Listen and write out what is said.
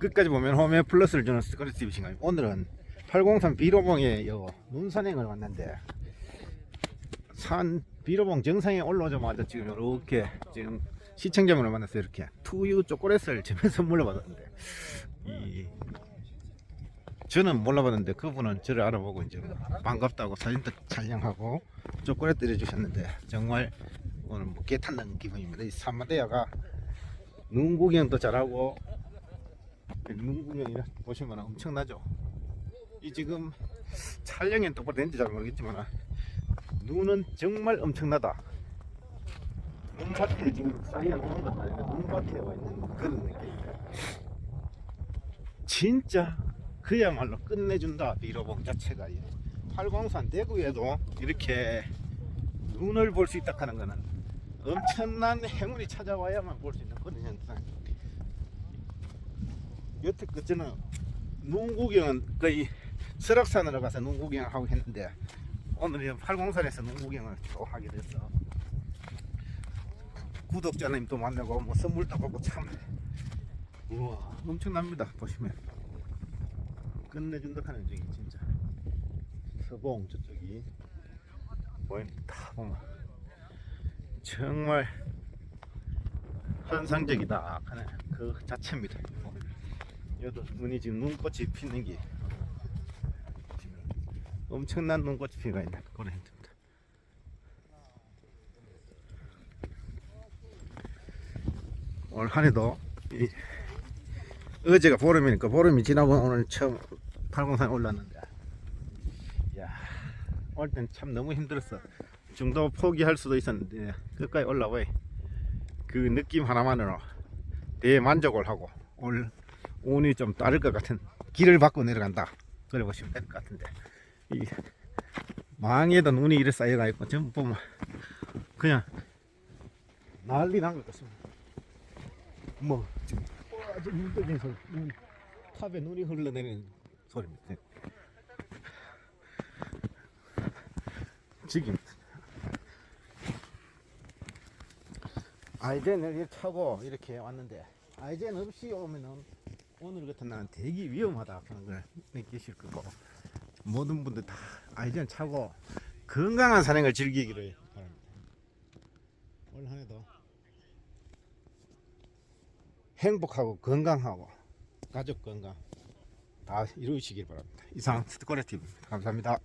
끝까지 보면 홈에 플러스를 주는 스크래치 TV 오늘은 803 비로봉에 요 눈산행을 왔는데 산 비로봉 정상에 올라오자마자 지금 이렇게 지금 시청자분을 만나서 이렇게 투유 초콜릿을 집에 선물로 받았는데 이 저는 몰라봤는데 그분은 저를 알아보고 이제 반갑다고 사진도 촬영하고 초콜릿 드려주셨는데 정말 오늘 뭐 개 탄다는 기분입니다. 이 산마대야가 눈 구경도 잘하고 눈 구경이 보시면 엄청나죠. 이 지금 촬영엔 똑바로 된지 잘 모르겠지만 눈은 정말 엄청나다. 눈밭에 지금 쌓여 놓은 것 아니라 눈밭에 와 있는 그런 느낌입니다. 진짜 그야말로 끝내준다 비로봉 자체가 803 대구에도 이렇게 눈을 볼 수 있다 하는 거는 엄청난 행운이 찾아와야만 볼 수 있는 그런 현상. 여태 그 저는 눈 구경은 거의 설악산으로 가서 눈 구경을 하고 했는데 오늘 803에서 눈 구경을 또 하게 됐어. 구독자님도 만나고 뭐 선물도 받고 참 우와 엄청납니다 보시면. 끝내준다 하는 저기 진짜. 서봉 저쪽이. 보인다 보면 정말 환상적이다 하는 그 자체입니다 여기도 눈이 지금 눈꽃이 피는 게 엄청난 눈꽃이 피가 있는 그런 형태입니다. 오늘 한 해도 이 어제가 보름이니까 보름이 지나고 오늘 처음 803에 올랐는데. 야올 땐 참 너무 힘들었어. 중도 포기할 수도 있었는데 끝까지 올라와 그 느낌 하나만으로 대만족을 하고 오늘 운이 좀 따를 것 같은 길을 받고 내려간다. 그래 보시면 될 것 같은데. 이 망에도 눈이 이래 쌓여가 있고 전부 보면 그냥 난리 난 것 같습니다. 뭐 지금 아주 눈떠진 소리 눈, 탑에 눈이 흘러내리는 소리입니다. 지금 아이젠을 이렇게 타고 이렇게 왔는데 아이젠 없이 오면은 오늘 같은 날은 되게 위험하다 하는 걸 느끼실 거고 모든 분들 다 아이젠 차고 건강한 산행을 즐기기를 바랍니다 올 한해도 행복하고 건강하고 가족 건강 다 이루시길 바랍니다. 이상 스티커레티브입니다. 감사합니다.